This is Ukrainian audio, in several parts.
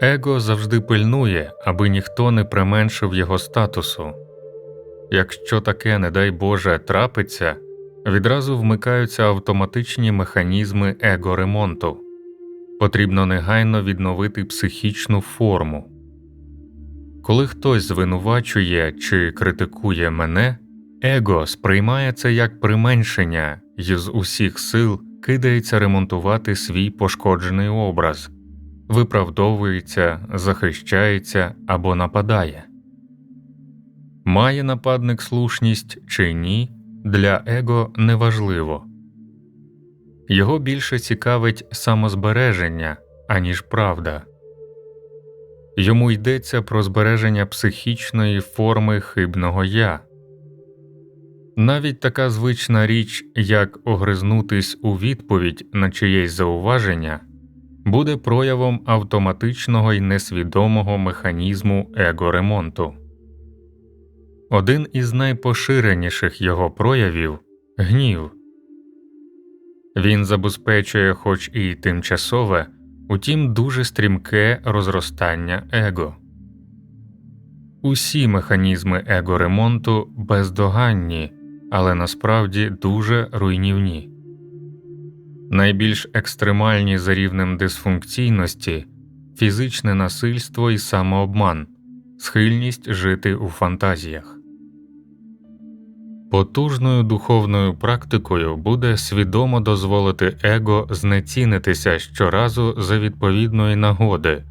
Его завжди пильнує, аби ніхто не применшив його статусу. Якщо таке, не дай Боже, трапиться, відразу вмикаються автоматичні механізми его-ремонту. Потрібно негайно відновити психічну форму. Коли хтось звинувачує чи критикує мене, его сприймає це як применшення і з усіх сил кидається ремонтувати свій пошкоджений образ, виправдовується, захищається або нападає. Має нападник слушність чи ні, для его неважливо. Його більше цікавить самозбереження, аніж правда. Йому йдеться про збереження психічної форми хибного я. Навіть така звична річ, як огризнутись у відповідь на чиєсь зауваження, буде проявом автоматичного і несвідомого механізму его-ремонту. Один із найпоширеніших його проявів гнів. Він забезпечує, хоч і тимчасове, утім дуже стрімке розростання его. Усі механізми его-ремонту бездоганні, але насправді дуже руйнівні. Найбільш екстремальні за рівнем дисфункційності фізичне насильство і самообман, схильність жити у фантазіях. Потужною духовною практикою буде свідомо дозволити его знецінитися щоразу за відповідної нагоди,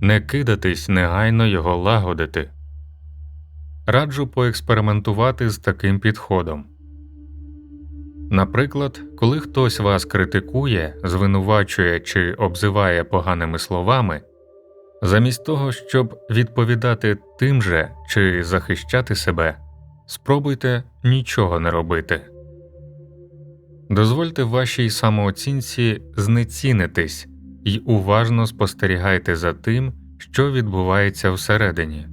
не кидатись негайно його лагодити. Раджу поекспериментувати з таким підходом. Наприклад, коли хтось вас критикує, звинувачує чи обзиває поганими словами, замість того, щоб відповідати тим же чи захищати себе, спробуйте нічого не робити. Дозвольте вашій самооцінці знецінитись і уважно спостерігайте за тим, що відбувається всередині.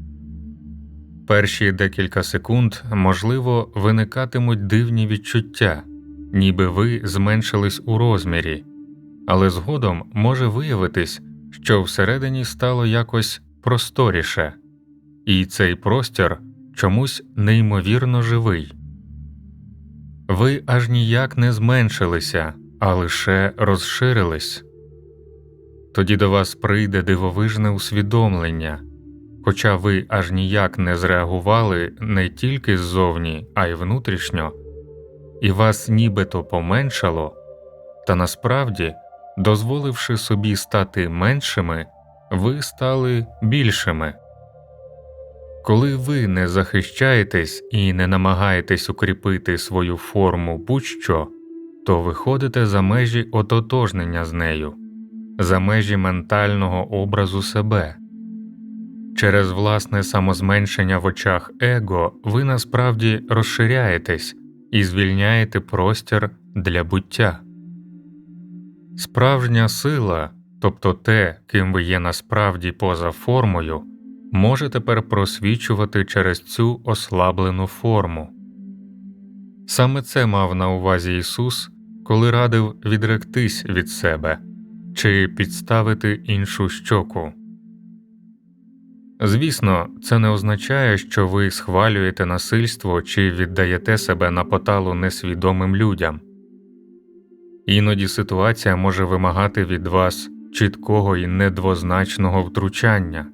Перші декілька секунд, можливо, виникатимуть дивні відчуття, ніби ви зменшились у розмірі, але згодом може виявитись, що всередині стало якось просторіше, і цей простір чомусь неймовірно живий. Ви аж ніяк не зменшилися, а лише розширились. Тоді до вас прийде дивовижне усвідомлення, хоча ви аж ніяк не зреагували не тільки ззовні, а й внутрішньо, і вас нібито поменшало, та насправді, дозволивши собі стати меншими, ви стали більшими. Коли ви не захищаєтесь і не намагаєтесь укріпити свою форму будь-що, то виходите за межі ототожнення з нею, за межі ментального образу себе. Через власне самозменшення в очах его ви насправді розширяєтесь і звільняєте простір для буття. Справжня сила, тобто те, ким ви є насправді поза формою може тепер просвічувати через цю ослаблену форму. Саме це мав на увазі Ісус, коли радив відректись від себе чи підставити іншу щоку. Звісно, це не означає, що ви схвалюєте насильство чи віддаєте себе на поталу несвідомим людям. Іноді ситуація може вимагати від вас чіткого і недвозначного втручання.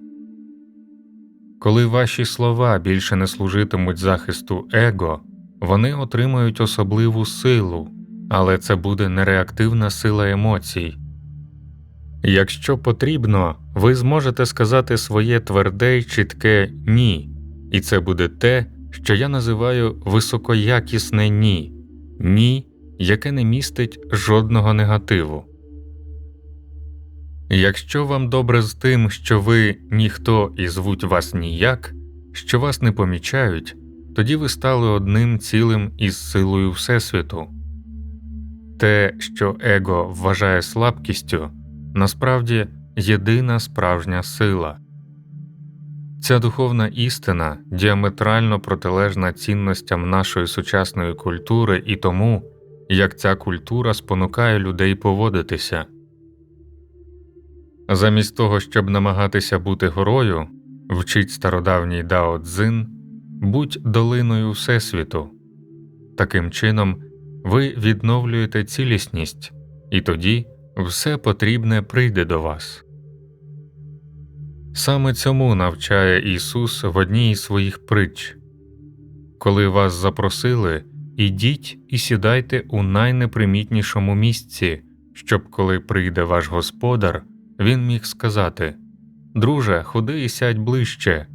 Коли ваші слова більше не служитимуть захисту его, вони отримають особливу силу, але це буде нереактивна сила емоцій. Якщо потрібно, ви зможете сказати своє тверде й чітке ні, і це буде те, що я називаю високоякісне ні, ні, яке не містить жодного негативу. Якщо вам добре з тим, що ви ніхто і звуть вас ніяк, що вас не помічають, тоді ви стали одним цілим із силою Всесвіту. Те, що его вважає слабкістю, насправді єдина справжня сила. Ця духовна істина діаметрально протилежна цінностям нашої сучасної культури і тому, як ця культура спонукає людей поводитися. Замість того, щоб намагатися бути горою, вчить стародавній Дао Цзин, будь долиною Всесвіту. Таким чином, ви відновлюєте цілісність, і тоді все потрібне прийде до вас. Саме цьому навчає Ісус в одній із своїх притч Коли вас запросили, ідіть і сідайте у найнепримітнішому місці, щоб коли прийде ваш господар, він міг сказати Друже, ходи і сядь ближче,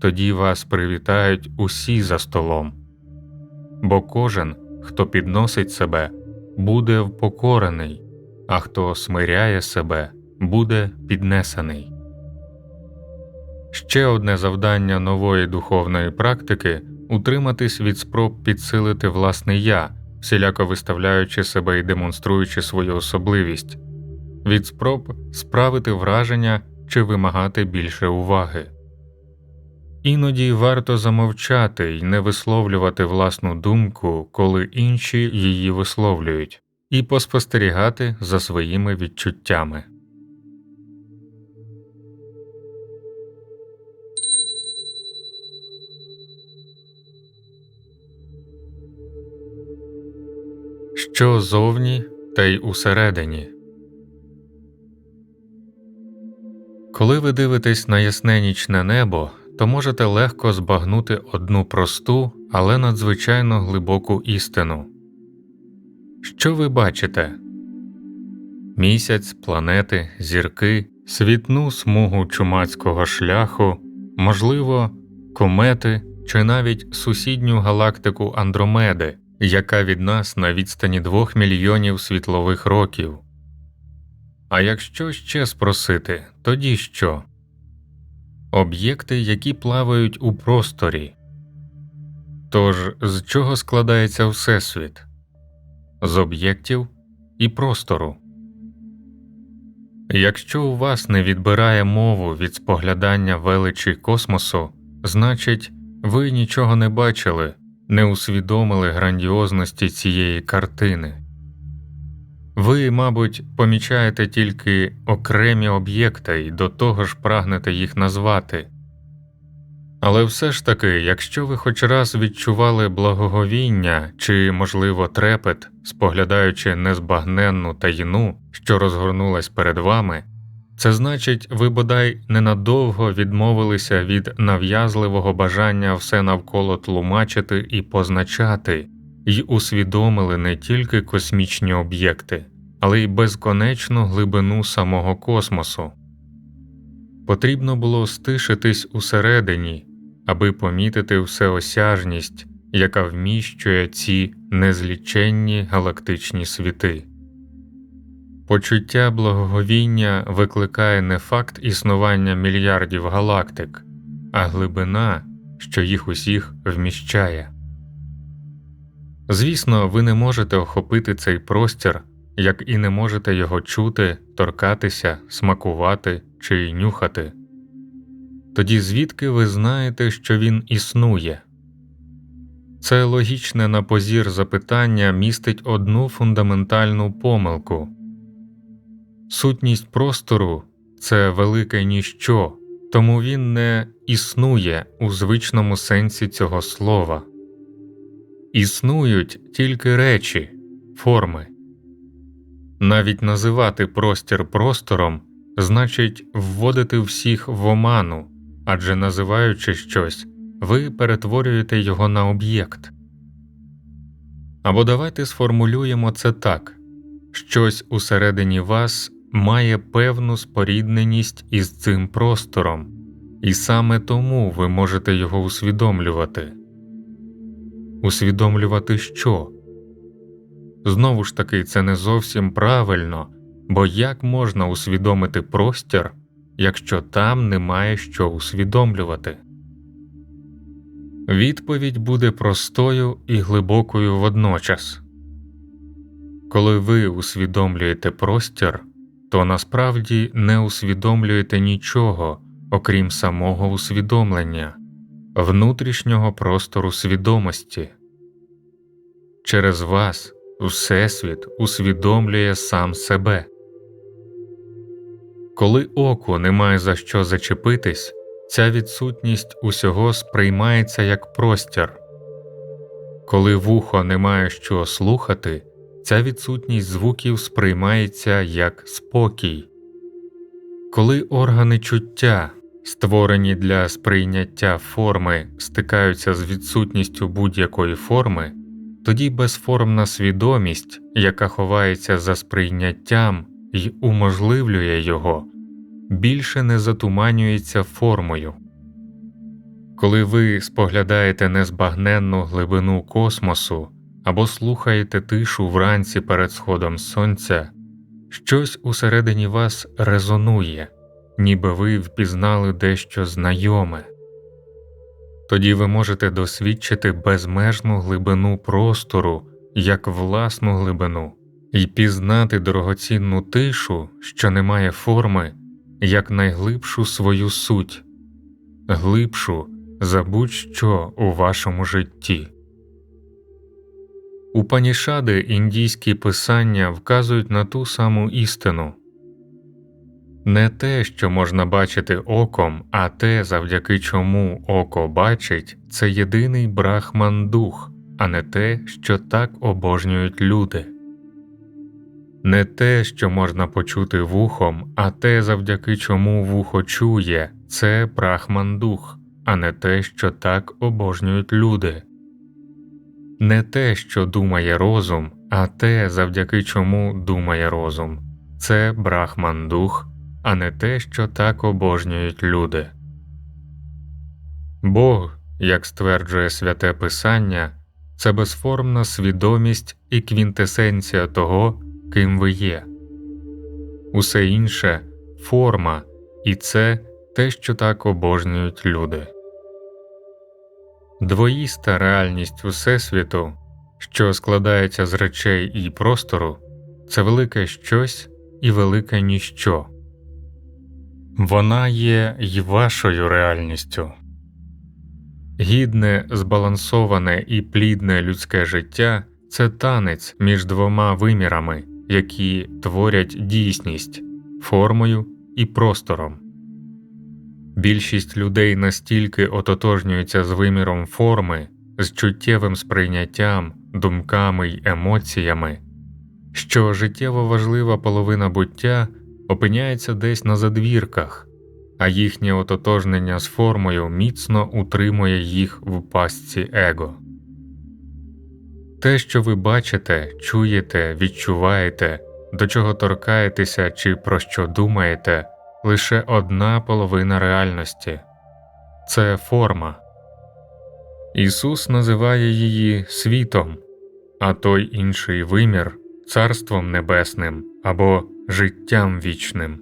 тоді вас привітають усі за столом. Бо кожен, хто підносить себе, буде впокорений, а хто смиряє себе, буде піднесений. Ще одне завдання нової духовної практики утриматись від спроб підсилити власне я, всіляко виставляючи себе і демонструючи свою особливість, від спроб справити враження чи вимагати більше уваги. Іноді варто замовчати і не висловлювати власну думку, коли інші її висловлюють, і поспостерігати за своїми відчуттями. Що зовні та й усередині. Коли ви дивитесь на ясне нічне небо, то можете легко збагнути одну просту, але надзвичайно глибоку істину. Що ви бачите? Місяць, планети, зірки, світну смугу чумацького шляху, можливо, комети чи навіть сусідню галактику Андромеди, яка від нас на відстані двох мільйонів світлових років. А якщо ще спросити, тоді що? Об'єкти, які плавають у просторі. Тож з чого складається Всесвіт? З об'єктів і простору. Якщо у вас не відбирає мову від споглядання величі космосу, значить, ви нічого не бачили, не усвідомили грандіозності цієї картини. Ви, мабуть, помічаєте тільки окремі об'єкти і до того ж прагнете їх назвати. Але все ж таки, якщо ви хоч раз відчували благоговіння чи, можливо, трепет, споглядаючи незбагненну таїну, що розгорнулась перед вами, це значить, ви бодай ненадовго відмовилися від нав'язливого бажання все навколо тлумачити і позначати, і усвідомили не тільки космічні об'єкти, але й безконечну глибину самого космосу. Потрібно було стишитись усередині, аби помітити всеосяжність, яка вміщує ці незліченні галактичні світи. Почуття благоговіння викликає не факт існування мільярдів галактик, а глибина, що їх усіх вміщає. Звісно, ви не можете охопити цей простір, як і не можете його чути, торкатися, смакувати чи нюхати. Тоді звідки ви знаєте, що він існує? Це логічне на позір запитання містить одну фундаментальну помилку сутність простору це велике ніщо, тому він не існує у звичному сенсі цього слова. Існують тільки речі, форми. Навіть називати простір простором значить вводити всіх в оману, адже називаючи щось, ви перетворюєте його на об'єкт. Або давайте сформулюємо це так щось усередині вас має певну спорідненість із цим простором, і саме тому ви можете його усвідомлювати. Усвідомлювати що? Знову ж таки, це не зовсім правильно, бо як можна усвідомити простір, якщо там немає що усвідомлювати? Відповідь буде простою і глибокою водночас. Коли ви усвідомлюєте простір, то насправді не усвідомлюєте нічого, окрім самого усвідомлення, внутрішнього простору свідомості. Через вас Всесвіт усвідомлює сам себе. Коли оку немає за що зачепитись, ця відсутність усього сприймається як простір. Коли вухо не має що слухати, ця відсутність звуків сприймається як спокій. Коли органи чуття, створені для сприйняття форми, стикаються з відсутністю будь-якої форми, тоді безформна свідомість, яка ховається за сприйняттям і уможливлює його, більше не затуманюється формою. Коли ви споглядаєте незбагненну глибину космосу або слухаєте тишу вранці перед сходом сонця, щось усередині вас резонує, ніби ви впізнали дещо знайоме. Тоді ви можете досвідчити безмежну глибину простору як власну глибину і пізнати дорогоцінну тишу, що не має форми, як найглибшу свою суть, глибшу за будь-що у вашому житті. У панішади індійські писання вказують на ту саму істину не те, що можна бачити оком, а те, завдяки чому око бачить, це єдиний брахман дух, а не те, що так обожнюють люди. Не те, що можна почути вухом, а те, завдяки чому вухо чує, це брахман дух, а не те, що так обожнюють люди. Не те, що думає розум, а те, завдяки чому думає розум, це брахман дух, а не те, що так обожнюють люди. Бог, як стверджує святе Писання, це безформна свідомість і квінтесенція того, ким ви є. Усе інше форма, і це те, що так обожнюють люди. Двоїста реальність Всесвіту, що складається з речей і простору, це велике щось і велике ніщо. Вона є й вашою реальністю. Гідне, збалансоване і плідне людське життя це танець між двома вимірами, які творять дійсність формою і простором. Більшість людей настільки ототожнюються з виміром форми, з чуттєвим сприйняттям, думками й емоціями, що життєво важлива половина буття опиняється десь на задвірках, а їхнє ототожнення з формою міцно утримує їх в пастці его. Те, що ви бачите, чуєте, відчуваєте, до чого торкаєтеся чи про що думаєте, лише одна половина реальності це форма. Ісус називає її світом, а той інший вимір Царством Небесним або життям вічним.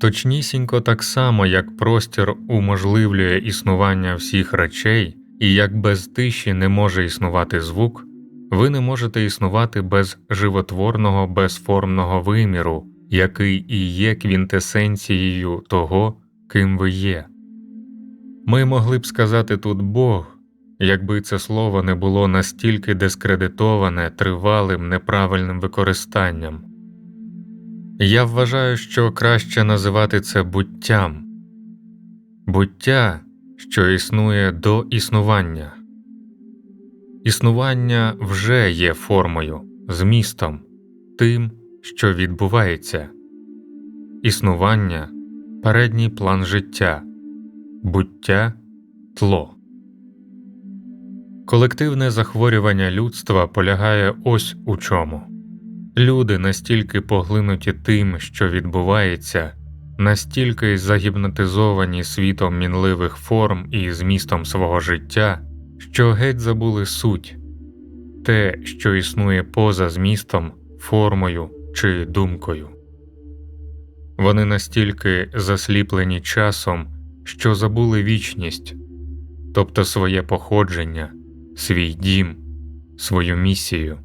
Точнісінько так само, як простір уможливлює існування всіх речей, і як без тиші не може існувати звук, ви не можете існувати без животворного безформного виміру, який і є квінтесенцією того, ким ви є. Ми могли б сказати тут Бог, якби це слово не було настільки дискредитоване тривалим неправильним використанням. Я вважаю, що краще називати це буттям буття, що існує до існування. Існування вже є формою, змістом, тим, що відбувається, існування передній план життя, буття тло. Колективне захворювання людства полягає ось у чому люди настільки поглинуті тим, що відбувається, настільки загіпнотизовані світом мінливих форм і змістом свого життя, що геть забули суть те, що існує поза змістом, формою чи думкою. Вони настільки засліплені часом, що забули вічність, тобто своє походження свій дім, свою місію.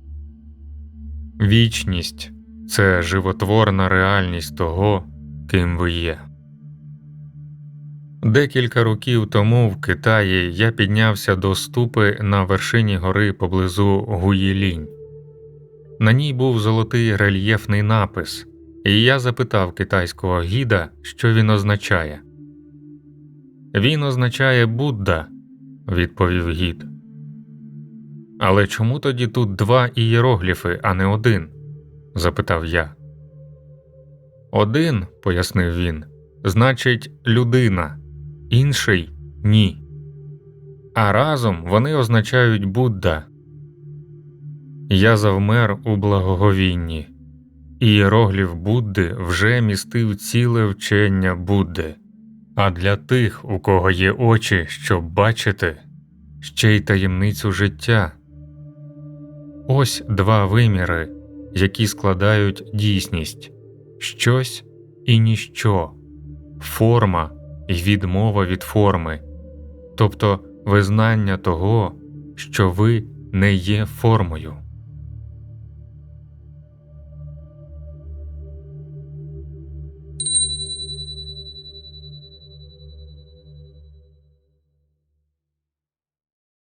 Вічність це животворна реальність того, ким ви є. Декілька років тому в Китаї я піднявся до ступи на вершині гори поблизу Гуїлінь. На ній був золотий рельєфний напис, і я запитав китайського гіда, що він означає. Він означає Будда, відповів гід. Але чому тоді тут два ієрогліфи, а не один? запитав я. Один, пояснив він, значить людина, інший ні. А разом вони означають Будда. Я завмер у благоговінні. Ієрогліф Будди вже містив ціле вчення Будди, а для тих, у кого є очі, щоб бачити, ще й таємницю життя. Ось два виміри, які складають дійсність щось і ніщо, форма і відмова від форми, тобто визнання того, що ви не є формою.